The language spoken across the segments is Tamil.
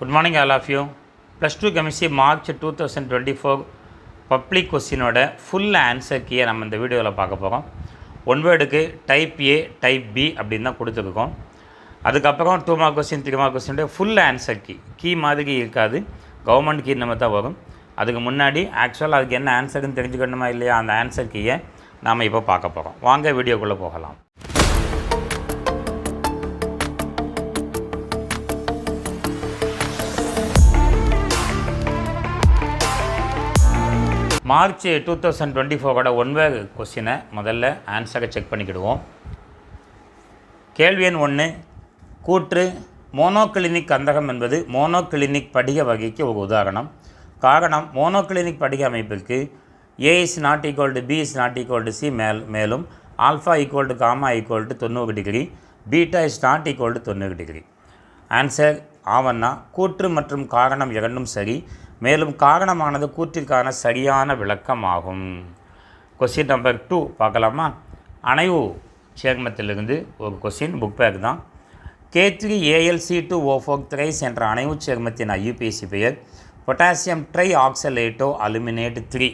Good morning all of you plus two chemistry March two thousand twenty four public கொஸ்டினோட full answer கீயை நம்ம இந்த வீடியோவில் பார்க்க போகிறோம் ஒன் வேர்டுக்கு டைப் ஏ டைப் பி அப்படின்னு தான் கொடுத்துருக்கோம். அதுக்கப்புறம் two mark question three mark கொஸ்டினுடைய full answer key. Key மாதிரி இருக்காது. கவர்மெண்ட் கீ நம்ம தான் வரும். அதுக்கு முன்னாடி ஆக்சுவலாக அதுக்கு என்ன ஆன்சர்னு தெரிஞ்சுக்கணுமா இல்லையா? அந்த ஆன்சர் கீயை நாம் இப்போ பார்க்க போகிறோம் வாங்க வீடியோக்குள்ளே போகலாம். மார்ச் டூ தௌசண்ட் டுவெண்ட்டி ஃபோரோட ஒன்வே கொஸ்டினை முதல்ல ஆன்சரை செக் பண்ணிக்கிடுவோம். கேள்வி எண் ஒன்று கூற்று மோனோகிளினிக் கந்தகம் என்பது மோனோகிளினிக் படிக வகைக்கு ஒரு உதாரணம். காரணம் மோனோகிளினிக் படிக அமைப்பிற்கு A is not equal to B is not equal to C மேல் மேலும் alpha equal to gamma equal to தொண்ணூறு degree beta is not equal to தொண்ணூறு டிகிரி ஆன்சர் ஆவன்னா கூற்று மற்றும் காரணம் இரண்டும் சரி. மேலும் காரணமானது கூற்றிற்கான சரியான விளக்கம் ஆகும் கொஸ்டின் நம்பர் டூ பார்க்கலாமா? அணைவு சேர்மத்திலிருந்து ஒரு கொஸ்டின் புக் பேக் தான். K three ALC two O four thrice என்ற அணைவு சேர்மத்தின் ஐயுபிஎஸ்சி பெயர் potassium tri oxalato aluminate three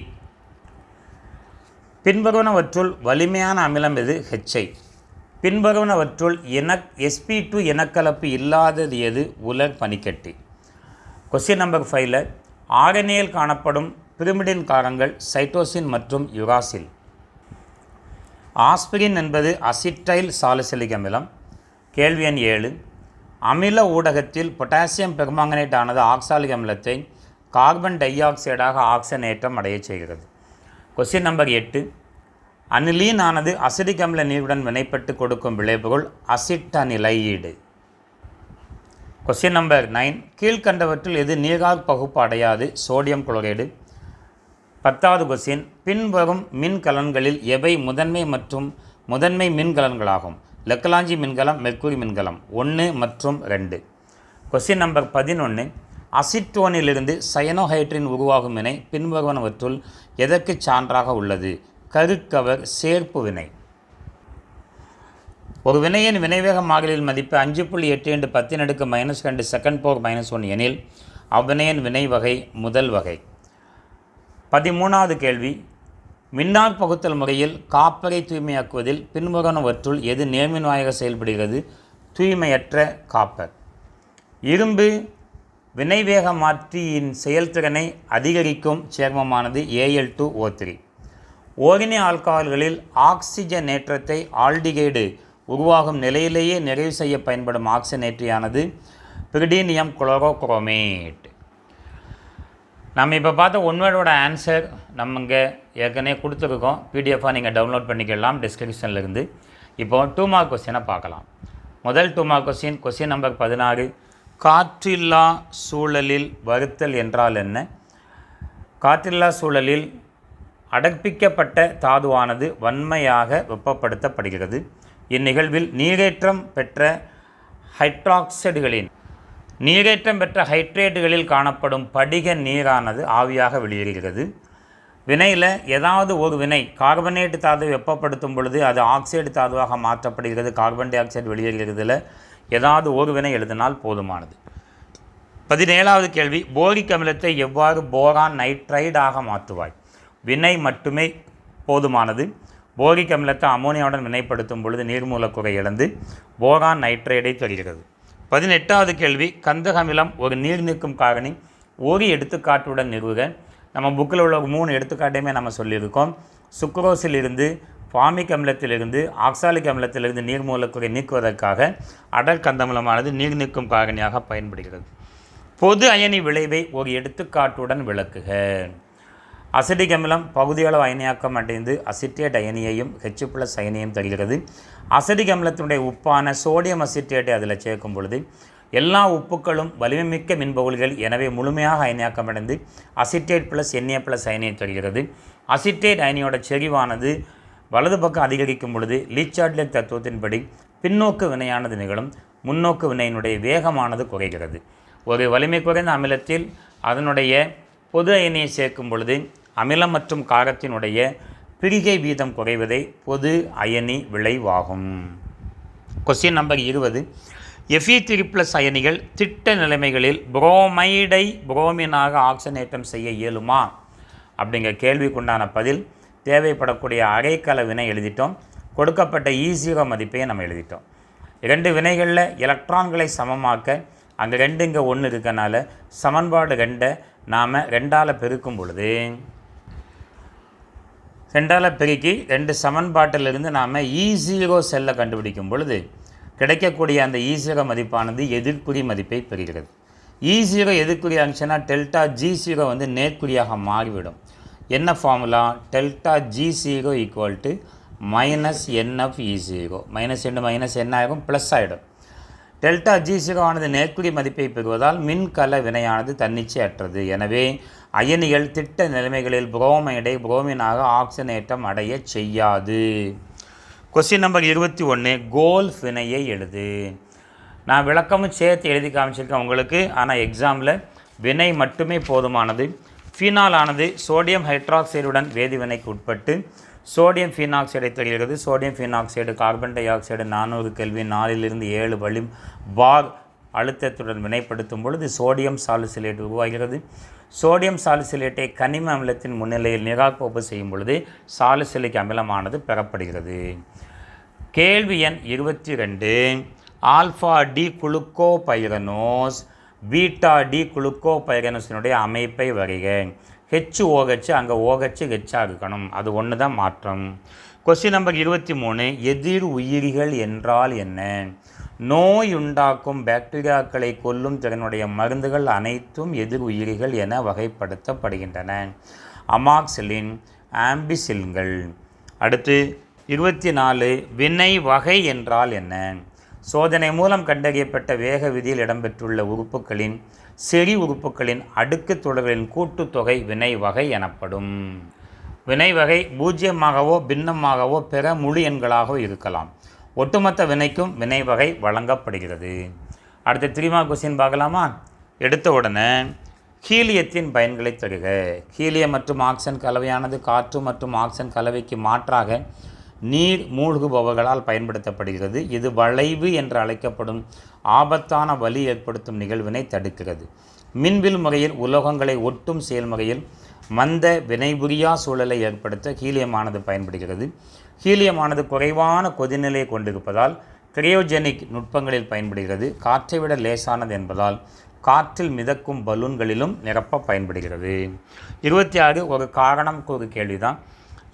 பின்வருவனவற்றுள் வலிமையான அமிலம் எது? ஹெச்ஐ பின்வருவனவற்றுள் எனக் எஸ்பி டூ இனக்கலப்பு இல்லாதது எது? உலர் பனிக்கட்டி. கொஸ்டின் நம்பர் ஃபைவ்ல ஆர்என்ஏயில் காணப்படும் பிரிமிடின் காரங்கள் சைட்டோசின் மற்றும் யுராசில். ஆஸ்பிரின் என்பது அசிட்டைல் சாலிசிலிக் அமிலம். கேள்வி எண் ஏழு. அமில ஊடகத்தில் பொட்டாசியம் பெர்மாங்கனேட் ஆனது ஆக்சாலிக் அமிலத்தை கார்பன் டை ஆக்சைடாக ஆக்சனேற்றம் அடையச் செய்கிறது. கொஸ்டின் நம்பர் எட்டு. அனிலீன் ஆனது அசிடிக் அமில நீருடன் வினைப்பட்டு கொடுக்கும் விளைபொருள் அசிட்டனிலையீடு. கொஸ்டின் நம்பர் நைன் கீழ்கண்டவற்றில் எது நீரால் பகுப்பு அடையாது? சோடியம் குளோரைடு பத்தாவது கொஸ்டின் பின்வரும் மின்கலன்களில் எவை முதன்மை மற்றும் முதன்மை மின்கலன்களாகும்? லெக்கலாஞ்சி மின்கலம் மெர்க்குரி மின்கலம். ஒன்று மற்றும் ரெண்டு. கொஸ்டின் நம்பர் பதினொன்று அசிட்டோனிலிருந்து சயனோஹைட்ரின் உருவாகும் வினை பின்வருவனவற்றுள் எதற்கு சான்றாக உள்ளது? கருக்கவர் சேர்ப்பு வினை. ஒரு வினையின் வினைவேக மாறிலியின் மதிப்பு அஞ்சு புள்ளி எட்டு என்று பத்தின் அடுக்கு மைனஸ் ரெண்டு செகண்ட் போர் மைனஸ் ஒன் எனில் அவ்வினையின் வினை வகை முதல் வகை. பதிமூணாவது கேள்வி. மின்னார் பகுத்தல் முறையில் காப்பரை தூய்மையாக்குவதில் பின்வருவனவற்றுள் எது நேர்மின்வாயாக செயல்படுகிறது? தூய்மையற்ற காப்பர். இரும்பு வினைவேக மாற்றியின் செயல்திறனை அதிகரிக்கும் சேர்மமானது ஏஎல் டூ ஓ த்ரீ ஓரினி ஆல்கஹால்களில் ஆக்சிஜனேற்றத்தை ஆல்டிகைடு உருவாகும் நிலையிலேயே நிறைவு செய்ய பயன்படும் ஆக்சிஜனேற்றியானது பிரிடீனியம் குளோரோக்ரோமேட் நம்ம இப்போ பார்த்த ஒன்வேர்டோட ஆன்சர் நம்ம இங்கே ஏற்கனவே கொடுத்துருக்கோம். பிடிஎஃபாக நீங்கள் டவுன்லோட் பண்ணிக்கலாம். டிஸ்கிரிப்ஷனில் இருந்து. இப்போது டூ மார்க் கொஸ்டினை பார்க்கலாம். முதல் two mark question question number பதினாறு. காற்றில்லா சூழலில் வருத்தல் என்றால் என்ன? காற்றில்லா சூழலில் அடர்ப்பிக்கப்பட்ட தாதுவானது வன்மையாக வெப்பப்படுத்தப்படுகிறது. இந்நிகழ்வில் நீரேற்றம் பெற்ற ஹைட்ராக்சைடுகளின் நீரேற்றம் பெற்ற ஹைட்ரேட்டுகளில் காணப்படும் படிக நீரானது ஆவியாக வெளியேறுகிறது. வினையில் ஏதாவது ஒரு வினை கார்பனேட் தாது வெப்பப்படுத்தும் பொழுது அது ஆக்சைடு தாதுவாக மாற்றப்படுகிறது. கார்பன் டை ஆக்சைடு வெளியேறுகிறதுல ஏதாவது ஒரு வினை எழுதினால் போதுமானது. பதினேழாவது கேள்வி போரிக் அமிலத்தை எவ்வாறு போரான் நைட்ரைடாக மாற்றுவாய்? வினை மட்டுமே போதுமானது. போரிக் அமிலத்தை அமோனியாவுடன் வினைப்படுத்தும் பொழுது நீர்மூலக்குறை இழந்து போரான் நைட்ரேடை தருகிறது. பதினெட்டாவது கேள்வி கந்தக அமிலம் ஒரு நீர் நீக்கும் காரணி ஒரு எடுத்துக்காட்டுடன் நிறுவுக. நம்ம புக்கில் உள்ள மூணு எடுத்துக்காட்டையுமே நம்ம சொல்லியிருக்கோம். சுக்ரோஸில் இருந்து அமிலத்திலிருந்து ஆக்சாலிக் அமிலத்திலிருந்து நீர்மூலக்குறை நீக்குவதற்காக அடல் கந்தமலமானது நீர் நீக்கும் காரணியாக பயன்படுகிறது. பொது அயனி விளைவை ஒரு எடுத்துக்காட்டுடன் விளக்குக. அசிட்டிக் அமிலம் பகுதியளவு அயனியாக்கம் அடைந்து அசிட்டேட் அயனியையும் ஹெச் ப்ளஸ் அயனியையும் தருகிறது. அசிட்டிக் அமிலத்தினுடைய உப்பான சோடியம் அசிட்டேட்டை அதில் சேர்க்கும் பொழுது எல்லா உப்புக்களும் வலிமைமிக்க மின்பகுதிகள் எனவே முழுமையாக அயனியாக்கம் அடைந்து acetate plus N A plus அயனியை தருகிறது. அசிட்டேட் அயனியோட செறிவானது வலது பக்கம் அதிகரிக்கும் பொழுது லீச்சாட்லெக் தத்துவத்தின்படி பின்னோக்கு வினையானது நிகழும். முன்னோக்கு வினையினுடைய வேகமானது குறைகிறது. ஒரு வலிமை குறைந்த அமிலத்தில் அதனுடைய பொது அயனியை சேர்க்கும் பொழுது அமிலம் மற்றும் காரத்தினுடைய பிரிகை வீதம் குறைவதே பொது அயனி விளைவாகும். கொஸ்டின் நம்பர் இருபது. எஃப்இ த்ரீ ப்ளஸ் அயனிகள் திட்ட நிலைமைகளில் புரோமைடை புரோமினாக ஆக்சிஜனேற்றம் செய்ய இயலுமா? அப்படிங்கிற கேள்விக்குண்டான பதில் தேவைப்படக்கூடிய அரைக்கல வினை எழுதிட்டோம். கொடுக்கப்பட்ட e ஈஸியோ மதிப்பையும் நம்ம எழுதிட்டோம். இரண்டு வினைகளில் எலக்ட்ரான்களை சமமாக்க அங்கே ரெண்டு இங்கே ஒன்று இருக்கனால சமன்பாடு ரெண்டை நாம் ரெண்டால் பெருக்கும் பொழுது ரெண்டால் பெருக்கி ரெண்டு சமன்பாட்டிலிருந்து நாம் இ செல்லை கண்டுபிடிக்கும் பொழுது கிடைக்கக்கூடிய அந்த e இ மதிப்பானது எதிர்க்குறி மதிப்பை பெறுகிறது. E இ எதிர்க்குறி ஆச்சுன்னா டெல்டா ஜி ஜீரோ வந்து நேர்க்குறியாக மாறிவிடும். என்ன formula delta G zero equal to minus NF E zero minus ரெண்டு மைனஸ் என்ன ஆகும் ப்ளஸ் ஆகிடும் டெல்டா ஜி ஜீரோ மதிப்பை பெறுவதால் மின்கல வினையானது தன்னிச்சையற்றது. எனவே அயனிகள் திட்ட நிலைமைகளில் புரோமைடை புரோமினாக ஆக்சிஜனேற்றம் அடைய செய்யாது. கொஸ்டின் நம்பர் இருபத்தி ஒன்று கோல்ஃப் வினையை எழுது. நான் விளக்கமும் சேர்த்து எழுதி காமிச்சிருக்கேன் உங்களுக்கு. ஆனால் எக்ஸாமில் வினை மட்டுமே போதுமானது. ஃபீனால் ஆனது சோடியம் ஹைட்ராக்சைடுடன் வேதிவினைக்கு உட்பட்டு சோடியம் ஃபீனாக்சைடை தருகிறது sodium phenoxide carbon di oxide நானூறு கெல்வி நாலிலிருந்து ஏழு வழி பார் அழுத்தத்துடன் வினைப்படுத்தும் பொழுது சோடியம் சாலிசிலேட் உருவாகிறது. சோடியம் சாலிசிலேட்டை கனிம அமிலத்தின் முன்னிலையில் நிராகோப்பு செய்யும் பொழுது சாலிசிலிக் அமிலமானது பெறப்படுகிறது. கேள்வி எண் இருபத்தி ரெண்டு alpha D gluco pyranose beta D gluco பைரனோஸினுடைய அமைப்பை வருக. ஹெச் ஓஹெச் அங்கே ஓஹெச் ஹெச்சாக இருக்கணும். அது ஒன்று தான் மாற்றம். கொஸ்டின் நம்பர் இருபத்தி மூணு எதிர் உயிரிகள் என்றால் என்ன? நோய் உண்டாக்கும் பாக்டீரியாக்களை கொல்லும் திறனுடைய மருந்துகள் அனைத்தும் எதிர் உயிரிகள் என வகைப்படுத்தப்படுகின்றன. அமாக்சிலின் ஆம்பிசில்கள் அடுத்து இருபத்தி நாலு வினை வகை என்றால் என்ன? சோதனை மூலம் கண்டறியப்பட்ட வேக விதியில் இடம்பெற்றுள்ள உறுப்புகளின் செறி உறுப்புகளின் அடுக்கு தொடர்களின் கூட்டுத்தொகை வினை வகை எனப்படும். வினை வகை பூஜ்ஜியமாகவோ பின்னமாகவோ பிற முழு எண்களாகவோ இருக்கலாம். ஒட்டுமொத்த வினைக்கும் வினை வகை வழங்கப்படுகிறது. அடுத்து த்ரீமா கொஸ்டின் பார்க்கலாமா? எடுத்த உடனே ஹீலியத்தின் பயன்களை தருக ஹீலியம் மற்றும் ஆக்சன் கலவையானது காற்று மற்றும் ஆக்சன் கலவைக்கு மாற்றாக நீர் மூழ்குபவர்களால் பயன்படுத்தப்படுகிறது. இது வளைவு என்று அழைக்கப்படும் ஆபத்தான வலி ஏற்படுத்தும் நிகழ்வினை தடுக்கிறது. மின்வில் முறையில் உலோகங்களை ஒட்டும் செயல்முறையில் மந்த வினைபுரியா சூழலை ஏற்படுத்த ஹீலியமானது பயன்படுகிறது. ஹீலியமானது குறைவான கொதிநிலையை கொண்டிருப்பதால் கிரையோஜெனிக் நுட்பங்களில் பயன்படுகிறது. காற்றை விட லேசானது என்பதால் காற்றில் மிதக்கும் பலூன்களிலும் நிரப்ப பயன்படுகிறது. இருபத்தி ஆறு ஒரு காரணம் ஒரு கேள்விதான்.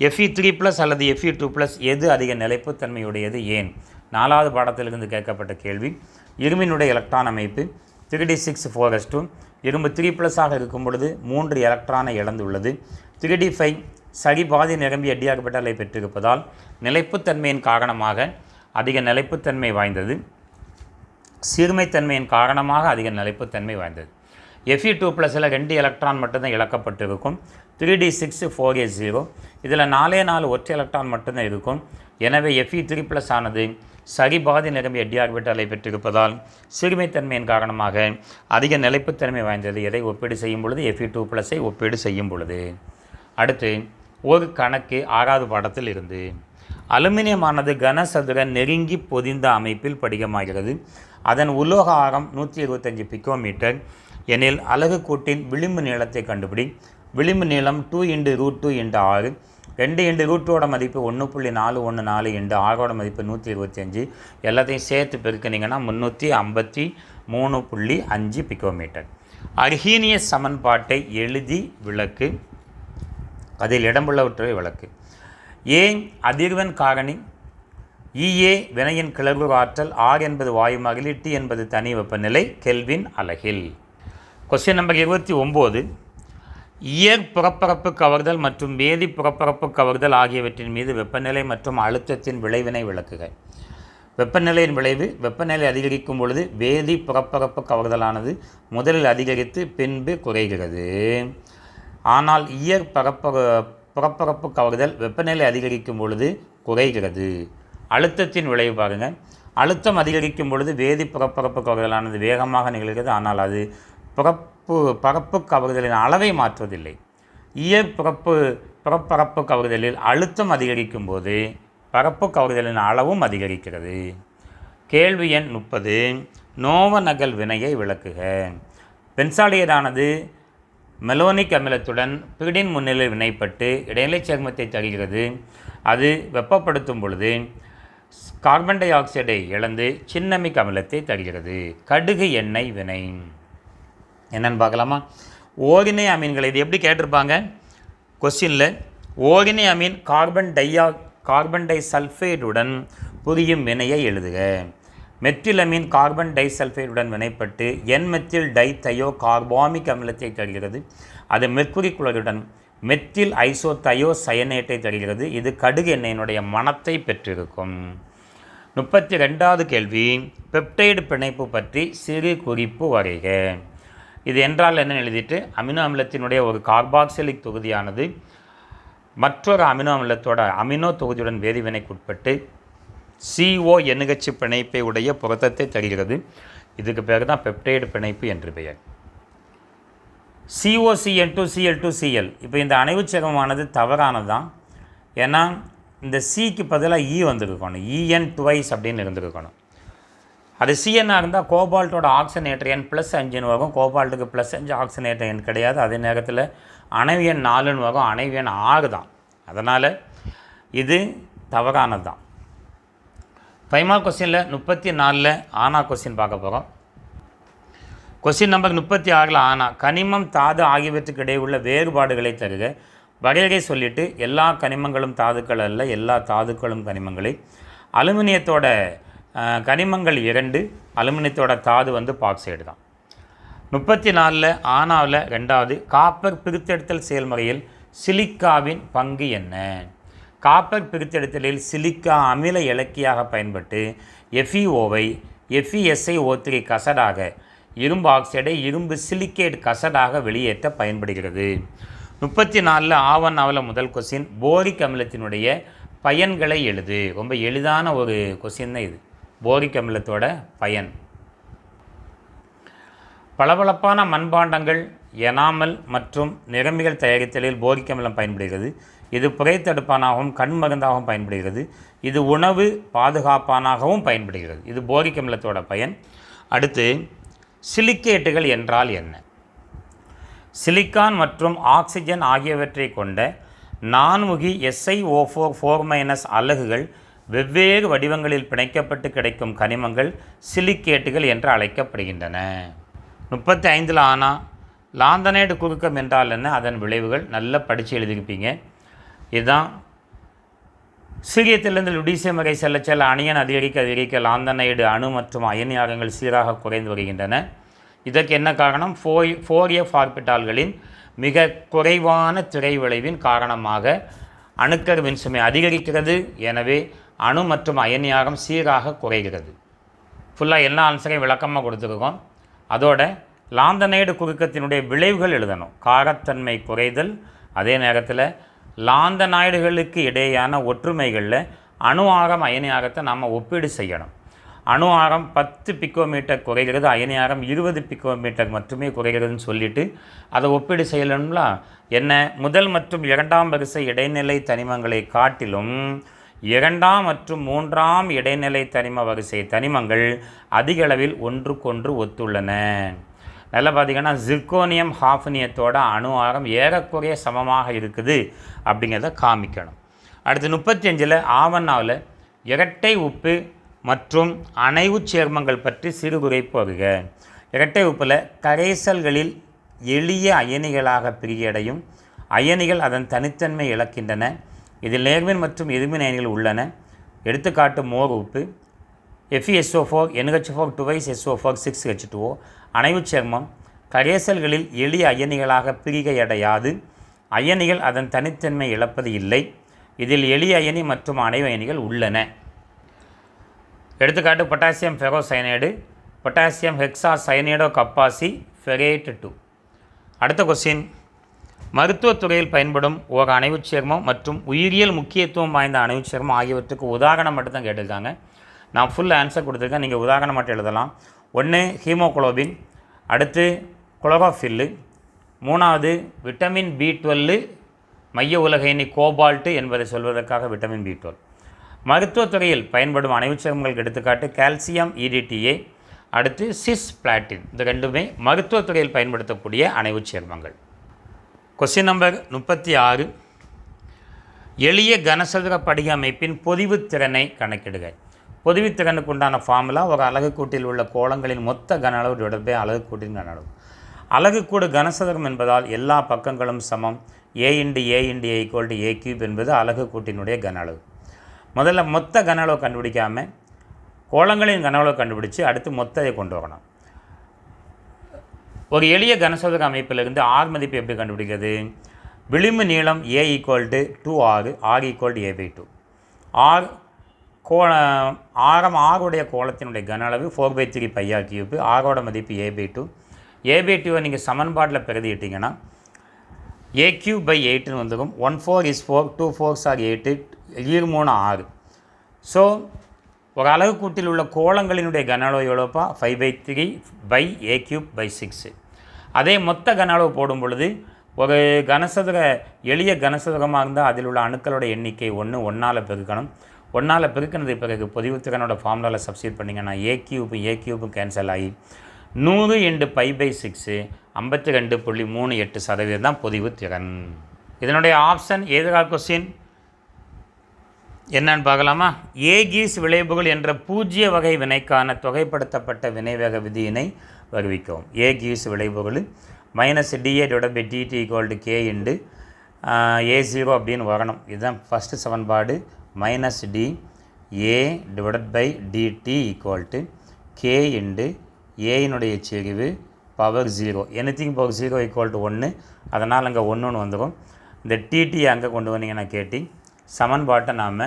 எஃப்இ த்ரீ ப்ளஸ் அல்லது எஃப்இ டூ ப்ளஸ் எது அதிக நிலைப்புத்தன்மையுடையது ஏன்? நாலாவது பாடத்திலிருந்து கேட்கப்பட்ட கேள்வி. இரும்பினுடைய எலக்ட்ரான் அமைப்பு three D six four S two இரும்பு த்ரீ ப்ளஸ்ஸாக இருக்கும் பொழுது மூன்று எலக்ட்ரானை இழந்துள்ளது த்ரீ டி ஃபைவ் சரி பாதி நிரம்பி அடியாகப்பட்டலை பெற்றிருப்பதால் நிலைப்புத்தன்மையின் காரணமாக அதிக நிலைப்புத்தன்மை வாய்ந்தது. சீர்மைத்தன்மையின் காரணமாக அதிக நிலைப்புத்தன்மை வாய்ந்தது. எஃப்இ டூ ப்ளஸில் ரெண்டு எலக்ட்ரான் மட்டும்தான் இழக்கப்பட்டிருக்கும். Three D six four A zero இதில் நாலே நாலு ஒற்றை எலக்ட்ரான் மட்டும்தான் இருக்கும். எனவே எஃப்இ த்ரீ ப்ளஸ் ஆனது சரிபாதி நிரம்பி எட்டியார்பிட்டலை பெற்றிருப்பதால் சிறுமைத்தன்மையின் காரணமாக அதிக நிலைப்புத்தன்மை வாய்ந்தது எதை ஒப்பீடு செய்யும் பொழுது? எஃப்இ டூ ப்ளஸை ஒப்பீடு செய்யும் பொழுது. அடுத்து ஒரு கணக்கு ஆறாவது பாடத்தில் இருந்து. அலுமினியமானது கனசதுர நெருங்கி பொதிந்த அமைப்பில் படிகமாகிறது. அதன் உலோக ஆரம் நூற்றி இருபத்தஞ்சி பிக்கோமீட்டர் எனில் அலகு கூட்டின் விளிம்பு நீளத்தை கண்டுபிடி. விளிம்பு நீளம் two into root two into ஆறு. ரெண்டு இன்டு ரூட்டோட மதிப்பு ஒன்று புள்ளி நாலு ஒன்று நாலு இன்டு ஆறோட மதிப்பு நூற்றி இருபத்தஞ்சி எல்லாத்தையும் சேர்த்து பெருக்கினீங்கன்னா முந்நூற்றி ஐம்பத்தி மூணு புள்ளி அஞ்சு பிக்கோமீட்டர். அர்ஹீனிய சமன்பாட்டை எழுதி விளக்கு. அதில் இடம்புள்ளவற்றை விளக்கு. ஏன் அதிர்வெண் காரணி. இஏ வினையின் கிளர்வு ஆற்றல். ஆர் என்பது வாயு மகளிர் டி என்பது தனி வெப்பநிலை. கெல்வின் அலகில். கொஸ்டின் நம்பர் இருபத்தி ஒம்பது. இயற் புறப்பரப்பு கவர்தல் மற்றும் வேதி புறப்பரப்பு கவர்தல் ஆகியவற்றின் மீது வெப்பநிலை மற்றும் அழுத்தத்தின் விளைவினை விளக்குக. வெப்பநிலையின் விளைவு வெப்பநிலை அதிகரிக்கும் பொழுது வேதி புறப்பரப்பு கவர்தலானது முதலில் அதிகரித்து பின்பு குறைகிறது. ஆனால் இயற் பரப்ப புறப்பரப்பு கவர்தல் வெப்பநிலை அதிகரிக்கும் பொழுது குறைகிறது. அழுத்தத்தின் விளைவு பாருங்கள் அழுத்தம் அதிகரிக்கும் பொழுது வேதி புறப்பரப்பு கவர்தலானது வேகமாக நிகழ்கிறது. ஆனால் அது பிறப்பு பரப்பு கவர்தலின் அளவை மாற்றுவதில்லை. இயற் புறப்பு புறப்பரப்பு கவர்தலில் அழுத்தம் அதிகரிக்கும் போது பரப்பு கவர்தலின் அளவும் அதிகரிக்கிறது. கேள்வி எண் முப்பது. நோவ நகல் வினையை விளக்குக. பென்சாலியரானது மெலோனிக் அமிலத்துடன் பிடின் முன்னிலை வினைப்பட்டு இடைநிலை சேர்மத்தை தருகிறது. அது வெப்பப்படுத்தும் பொழுது கார்பன் டை ஆக்சைடை இழந்து சின்னமிக் அமிலத்தை தருகிறது. கடுகு எண்ணெய் வினை. என்னென்னு பார்க்கலாமா? ஓரினை அமீன்களை இது எப்படி கேட்டிருப்பாங்க? கொஸ்டினில் ஓரினை அமீன் கார்பன் டையா கார்பன் டை சல்ஃபைடுடன் புரியும் வினையை எழுதுக. மெத்திலமீன் கார்பன் டை சல்ஃபைடுடன் வினைப்பட்டு N methyl di thio carbamic அமிலத்தை தருகிறது. அது மெர்க்குரி குளருடன் மெத்தில் ஐசோ தயோ சயனேட்டை தருகிறது. இது கடுகு எண்ணெயினுடைய மனத்தை பெற்றிருக்கும். முப்பத்தி ரெண்டாவது கேள்வி பெப்டைடு பிணைப்பு பற்றி சிறு குறிப்பு வரைக. இது என்றால் என்ன எழுதிட்டு? அமினோ அமிலத்தினுடைய ஒரு கார்பாக்சிலிக் தொகுதியானது மற்றொரு அமினோ அமிலத்தோட அமினோ தொகுதியுடன் வேதிவினைக்குட்பட்டு சிஓ எண்ணுகச்சு பிணைப்பை உடைய புரதத்தை தருகிறது. இதுக்கு பேர் தான் பெப்டைடு பிணைப்பு என்று பெயர். COCN two CL two CL இப்போ இந்த அணைவு சேர்மமானது தவறானது தான் ஏன்னா இந்த சிக்கு பதிலாக இ e வந்திருக்கணும். இஎன் டுவைஸ் அப்படின்னு இருந்திருக்கணும். அது சிஎன்னாக இருந்தால் கோபால்ட்டோட ஆக்சினேட்டரியன் ப்ளஸ் அஞ்சுன்னு வரும் கோபால்ட்டுக்கு ப்ளஸ் அஞ்சு ஆக்சினேட்டரியன் கிடையாது. அதே நேரத்தில் அணைவியன் நாலுன்னு வரும் அணைவியன் ஆறு தான். அதனால் இது தவறானது தான். ஃபைவ் கொஸ்டினில் முப்பத்தி நாலில் ஆனா கொஸ்டின் பார்க்க போகிறோம் கொஸ்டின் நம்பர் முப்பத்தி ஆறில் ஆனா கனிமம் தாது ஆகியவற்றுக்கு இடையே உள்ள வேறுபாடுகளை தருக. வரையறை சொல்லிட்டு எல்லா கனிமங்களும் தாதுக்கள் அல்ல எல்லா தாதுக்களும் கனிமங்களை. அலுமினியத்தோட கனிமங்கள் இரண்டு அலுமினியத்தோட தாது வந்து பாக்சைடு தான். முப்பத்தி நாலில் ஆனாவில் ரெண்டாவது காப்பர் பிரித்தெடுத்தல் செயல்முறையில் சிலிக்காவின் பங்கு என்ன? காப்பர் பிரித்தெடுத்தலில் சிலிக்கா அமில இலக்கியாக பயன்பட்டு எஃப்இஓவை எஃப்இஎஸ்ஐ ஓத்திரி கசடாக இரும்பு ஆக்சைடை இரும்பு சிலிக்கேட் கசடாக வெளியேற்ற பயன்படுகிறது. முப்பத்தி நாலில் ஆவன் அவல முதல் கொஸ்டின் போரிக் அமிலத்தினுடைய பயன்களை எழுது. ரொம்ப எளிதான ஒரு கொஸ்டின் தான் இது. போரிக் அமிலத்தோட பயன். பளபளப்பான மண்பாண்டங்கள் எனாமல் மற்றும் நிறமிகள் தயாரித்தலில் போரிக் அமிலம் பயன்படுகிறது. இது புகைத்தடுப்பானாகவும் கண் மருந்தாகவும் பயன்படுகிறது. இது உணவு பாதுகாப்பானாகவும் பயன்படுகிறது. இது போரிக் அமிலத்தோட பயன். அடுத்து சிலிக்கேட்டுகள் என்றால் என்ன? சிலிக்கான் மற்றும் ஆக்சிஜன் ஆகியவற்றை கொண்ட நான்முகி எஸ்ஐஓ ஃபோர் ஃபோர் மைனஸ் அலகுகள் வெவ்வேறு வடிவங்களில் பிணைக்கப்பட்டு கிடைக்கும் கனிமங்கள் சிலிக்கேட்டுகள் என்று அழைக்கப்படுகின்றன. முப்பத்தி ஐந்தில் ஆனால் லாந்தனைடு குறுக்கம் என்றால் என்ன? அதன் விளைவுகள் நல்லா படித்து எழுதியிருப்பீங்க. இதுதான். சீரியத்திலிருந்து லுடிசியம் வகை செல்ல செல்ல அணியன் அதிகரிக்க அதிகரிக்க லாந்தனைடு அணு மற்றும் அயனியாரங்கள் சீராக குறைந்து வருகின்றன. இதற்கு என்ன காரணம்? ஃபோய் ஃபோரியஃப் ஆர்பிட்டால்களின் மிக குறைவான திரை விளைவின் காரணமாக அணுக்கர் மின்சுமை அதிகரிக்கிறது. எனவே அணு மற்றும் அயனியாகம் சீராக குறைகிறது. ஃபுல்லாக எல்லா ஆன்சரையும் விளக்கமாக கொடுத்துருக்கோம். அதோட லாந்தனைடு குறுக்கத்தினுடைய விளைவுகள் எழுதணும். காரத்தன்மை குறைதல் அதே நேரத்தில் லாந்தனாய்டுகளுக்கு இடையேயான ஒற்றுமைகளில் அணு ஆரம் அயனி ஆரத்தை நாம் ஒப்பீடு செய்யணும். அணு ஆரம் பத்து பிக்கோமீட்டர் குறைகிறது அயனி ஆரம் இருபது பிக்கோமீட்டர் மட்டுமே குறைகிறதுன்னு சொல்லிட்டு அதை ஒப்பீடு செய்யணும்ல? என்ன? முதல் மற்றும் இரண்டாம் வரிசை இடைநிலை தனிமங்களை காட்டிலும் இரண்டாம் மற்றும் மூன்றாம் இடைநிலை தனிம வரிசை தனிமங்கள் அதிகளவில் ஒன்றுக்கொன்று ஒத்துள்ளன. நல்லா பார்த்திங்கன்னா ஜிர்கோனியம் ஹாஃபனியத்தோட அணு ஆரம் ஏறக்குறைய சமமாக இருக்குது அப்படிங்கிறத காமிக்கணும். அடுத்து முப்பத்தி அஞ்சில் ஆவண்ணாவில் இரட்டை உப்பு மற்றும் அணைவுச் சேர்மங்கள் பற்றி சிறு குறிப்பு வருக இரட்டை உப்பில் கரைசல்களில் எளிய அயனிகளாக பிரியடையும் அயனிகள் அதன் தனித்தன்மை இழக்கின்றன. இதில் நேர்மின் மற்றும் எதிர்மின் அயனிகள் உள்ளன. எடுத்துக்காட்டு மோர் உப்பு. FESO four NH four twice SO four six H two O அணைவு சேர்மம். கரைசல்களில் எளிய அயனிகளாக பிரிகையடையாது. அயனிகள் அதன் தனித்தன்மை இழப்பது இல்லை. இதில் எளிய அயனி மற்றும் அணைவு அயனிகள் உள்ளன. எடுத்துக்காட்டு potassium ferrocyanide potassium hexa cyanido கப்பாசி ferrate two. அடுத்த கொஸ்டின். மருத்துவத்துறையில் பயன்படும் ஒரு அணைவுச் சேர்மம் மற்றும் உயிரியல் முக்கியத்துவம் வாய்ந்த அணைவுச் சேர்மம் ஆகியவற்றுக்கு உதாரணம் மட்டும் தான் கேட்டிருக்காங்க. நான் ஃபுல் ஆன்சர் கொடுத்துருக்கேன். நீங்கள் உதாரணம் மட்டும் எழுதலாம். ஒன்று ஹீமோகுளோபின். அடுத்து குளோரோஃபில்லு. மூணாவது விட்டமின் பி டுவெல்லு மைய உலகைனி கோபால்ட்டு என்பதை சொல்வதற்காக விட்டமின் பி டுவெல். மருத்துவத்துறையில் பயன்படும் அணைவுச் சேர்மங்களுக்கு எடுத்துக்காட்டு கால்சியம் இடிடிஏ அடுத்து சிஸ் பிளாட்டின். இது ரெண்டுமே மருத்துவத்துறையில் பயன்படுத்தக்கூடிய அணைவுச் சேர்மங்கள். கொஸ்டின் நம்பர் முப்பத்தி ஆறு. எளிய கனசதுர படிக அமைப்பின் திறனை கணக்கிடுக. பொதிவுத் திறனுக்கு உண்டான ஃபார்முலா ஒரு அழகு கூட்டில் உள்ள கோலங்களின் மொத்த கன அளவு divided by கூட்டின் கன அளவு. அலகுக்கூடு கூடு கனசதுரம் என்பதால் எல்லா பக்கங்களும் சமம். A into A into A equal to A cube என்பது அலகு கூட்டினுடைய கன அளவு. முதல்ல மொத்த கன அளவு கண்டுபிடிக்காமல் கோலங்களின் கன அளவு கண்டுபிடிச்சு அடுத்து மொத்தத்தை கொண்டு வரணும். ஒரு எளிய கனசதுர அமைப்பிலிருந்து ஆர் மதிப்பு எப்படி கண்டுபிடிக்கிறது? விளிம்பு நீளம் ஏ ஈக்குவல் டு டூ ஆறு R equal to A by two R கோல ஆரம் ஆறுடைய கோலத்தினுடைய கன அளவு four by three pi r cube ஆரோட மதிப்பு A by two A by டூவை நீங்கள் சமன்பாட்டில் பிரதியிட்டீங்கன்னா ஏ கியூ பை எயிட்டுன்னு வந்துடும் one four is four two fours R eight ஈர் மூணு ஆறு. ஸோ ஒரு அலகு கூட்டில் உள்ள கோளங்களினுடைய கன அளவு எவ்வளோப்பா five by three pi A cube by six அதே மொத்த கன அளவு போடும் பொழுது ஒரு கனசதுர எளிய கனசதுரமாக இருந்தால் அதில் உள்ள அணுக்களோட எண்ணிக்கை ஒன்று ஒன்றால் பெருக்கணும். ஒன்றால் பெருக்கினது பிறகு பொதிவுத்திறனோட ஃபார்முலாவில் சப்ஸ்டியூட் பண்ணிங்கன்னா ஏ கியூப்பு ஏ கியூப்பும் கேன்சல் ஆகி நூறு எண்டு பை பை சிக்ஸு ஐம்பத்தி ரெண்டு புள்ளி மூணு எட்டு சதவீதம் தான் பொதிவு திறன் இதனுடைய ஆப்ஷன் எதிர்கால கொஸ்டின் என்னன்னு பார்க்கலாமா? ஏகீஸ் விளைவுகள் என்ற பூஜ்ய வகை வினைக்கான தொகைப்படுத்தப்பட்ட வினைவேக விதியினை வருவிக்கவும் ஏகீஸ் விளைவுகள் minus DA divide by DT equal to K into A zero அப்படின்னு வரணும். இதுதான் ஃபஸ்ட்டு சமன்பாடு. Minus D A divide by DT equal to K into ஏயினுடைய செறிவு power zero anything power zero equal to ஒன்று அதனால் அங்கே ஒன்று ஒன்று வந்துடும் இந்த டிடி அங்கே கொண்டு வந்தீங்கன்னா கேட்டி சமன்பாட்டை நாம்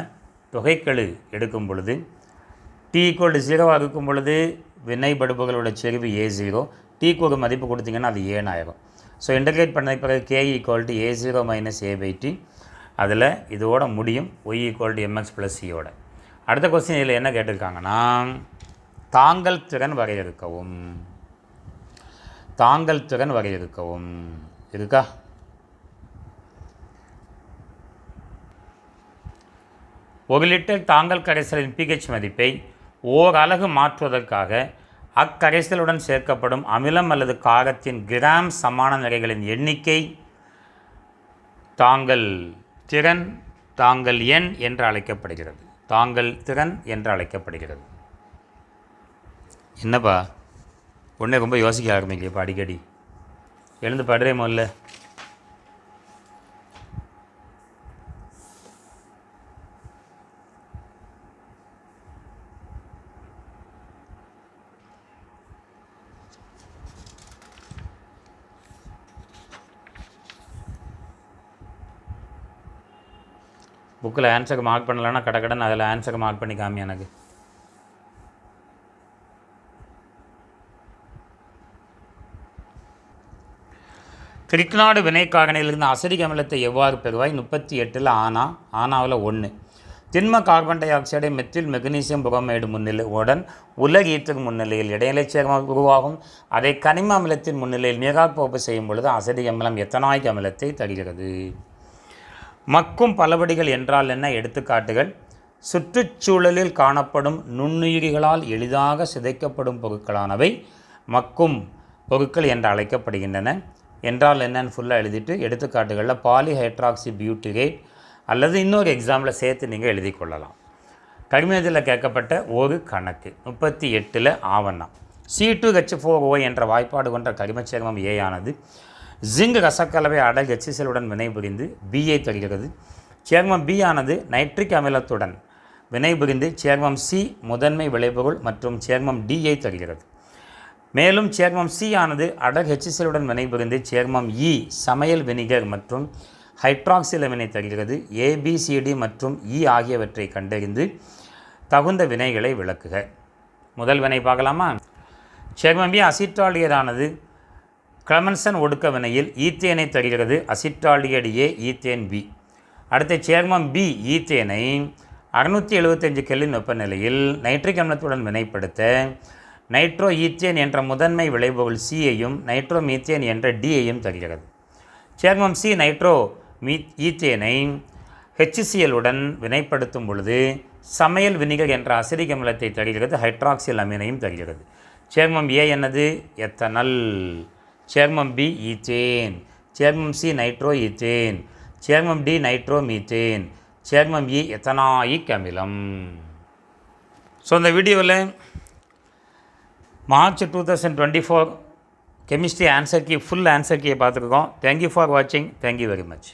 தொகைக்கெழு எடுக்கும் பொழுது டி ஈக்குவல் டு ஜீரோவாக இருக்கும் பொழுது வினைபடுபுகளோட செறிவு ஏ ஜீரோ டீக்கு ஒரு மதிப்பு கொடுத்தீங்கன்னா அது ஏன் ஆயிரும்? ஸோ இன்டகிரேட் பண்ண பிறகு K equal to A zero minus A by T அதில் இதோட முடியும் Y equal to MX plus சியோட அடுத்த கொஸ்டின் இதில் என்ன கேட்டிருக்காங்கன்னா தாங்கல் திறன் வரையறுக்கவும். தாங்கல் திறன் வரையறுக்கவும். இருக்கா? ஒரு லிட்டர் தாங்கல் கரைசலின் பிஹெச் மதிப்பை ஓர் அலகு மாற்றுவதற்காக அக்கரைசலுடன் சேர்க்கப்படும் அமிலம் அல்லது காரத்தின் கிராம் சமான நிறைகளின் எண்ணிக்கை தாங்கள் திறன் தாங்கள் எண் என்று அழைக்கப்படுகிறது. தாங்கள் திறன் என்று அழைக்கப்படுகிறது. என்னப்பா? உடனே ரொம்ப யோசிக்க ஆரம்பிக்கலைப்பா அடிக்கடி. எழுந்து படுறே முதல்ல. புக்கில் ஆன்சருக்கு மார்க் பண்ணலன்னா கடன் அதில் ஆன்சருக்கு மார்க் பண்ணி காமி எனக்கு. கிரிக்நாடு வினைக்காரணியிலிருந்து அசடிக் அமிலத்தை எவ்வாறு பெறுவாய்? முப்பத்தி எட்டில் ஆனா ஆனாவில் ஒன்று திண்ம கார்பன் டை ஆக்சைடை மெத்தில் மெக்னீசியம் புரோமைடு முன்னிலை உடன் உலக ஈர்த்தகு முன்னிலையில் இடைநிலை சேர்மம் உருவாகும். அதை கனிம அமிலத்தின் முன்னிலையில் நீராற்போப்பு செய்யும் பொழுது அசடிக் அமிலம் எத்தனாய்க் அமிலத்தை தருகிறது? மக்கும் பலபடிகள் என்றால் என்ன? எடுத்துக்காட்டுகள். சுற்றுச்சூழலில் காணப்படும் நுண்ணுயிரிகளால் எளிதாக சிதைக்கப்படும் பொருட்களானவை மக்கும் பொருட்கள் என்று அழைக்கப்படுகின்றன. என்றால் என்னன்னு ஃபுல்லாக எழுதிட்டு எடுத்துக்காட்டுகளில் பாலிஹைட்ராக்சி பியூட்டிரேட் அல்லது இன்னொரு எக்ஸாமில் சேர்த்து நீங்கள் எழுதி கொள்ளலாம். கடிமத்தில் கேட்கப்பட்ட ஒரு கணக்கு. முப்பத்தி எட்டில் ஆவணம் C two H four O என்ற வாய்ப்பாடு கொண்ட கரிமச்சேர்மம் ஏ ஆனது ஜிங்க் ரசக்கலவை அடல் ஹெச்சிசலுடன் வினைபுரிந்து பியை தருகிறது. சேர்மம் பி ஆனது நைட்ரிக் அமிலத்துடன் வினைபுரிந்து சேர்மம் சி முதன்மை விளைபொருள் மற்றும் சேர்மம் டியை தருகிறது. மேலும் சேர்மம் சி ஆனது அடர் ஹெச்சிசலுடன் வினைபுரிந்து சேர்மம் இ சமையல் வினிகர் மற்றும் ஹைட்ராக்சில் வினை தருகிறது ஏபிசிடி மற்றும் இ ஆகியவற்றை கண்டறிந்து தகுந்த வினைகளை விளக்குக. முதல் வினை பார்க்கலாமா? சேர்மம் பி அசிட்டாலியரானது கிளமன்சன் ஒடுக்க வினையில் ஈத்தேனை தருகிறது அசிட்டாலியட் ஏ ஈத்தேன் பி அடுத்த சேர்மம் பி ஈத்தேனை அறுநூற்றி எழுபத்தஞ்சு கெல்லின் வெப்பநிலையில் நைட்ரிக் அமிலத்துடன் வினைப்படுத்த நைட்ரோ ஈத்தேன் என்ற முதன்மை விளைபொருள் சியையும் நைட்ரோ மீத்தேன் என்ற டியையும் தருகிறது. சேர்மம் சி நைட்ரோ மீ ஈத்தேனை ஹெச்சிசிஎலுடன் வினைப்படுத்தும் பொழுது சமையல் வினிகர் என்ற அசிரிக் அமிலத்தை தருகிறது ஹைட்ராக்சில் அமீனையும் தருகிறது. சேர்மம் ஏ என்னது? எத்தனல். சேர்மம் பி ஈத்தேன். சேர்மம் சி நைட்ரோ ஈத்தேன். சேர்மம் டி நைட்ரோ மீத்தேன். சேர்மம் இ எத்தனாயிக் அமிலம் ஸோ இந்த வீடியோவில் March two thousand twenty four chemistry answer key full answer கீயை பார்த்துருக்கோம் தேங்க்யூ ஃபார் வாட்சிங் தேங்க்யூ வெரி மச்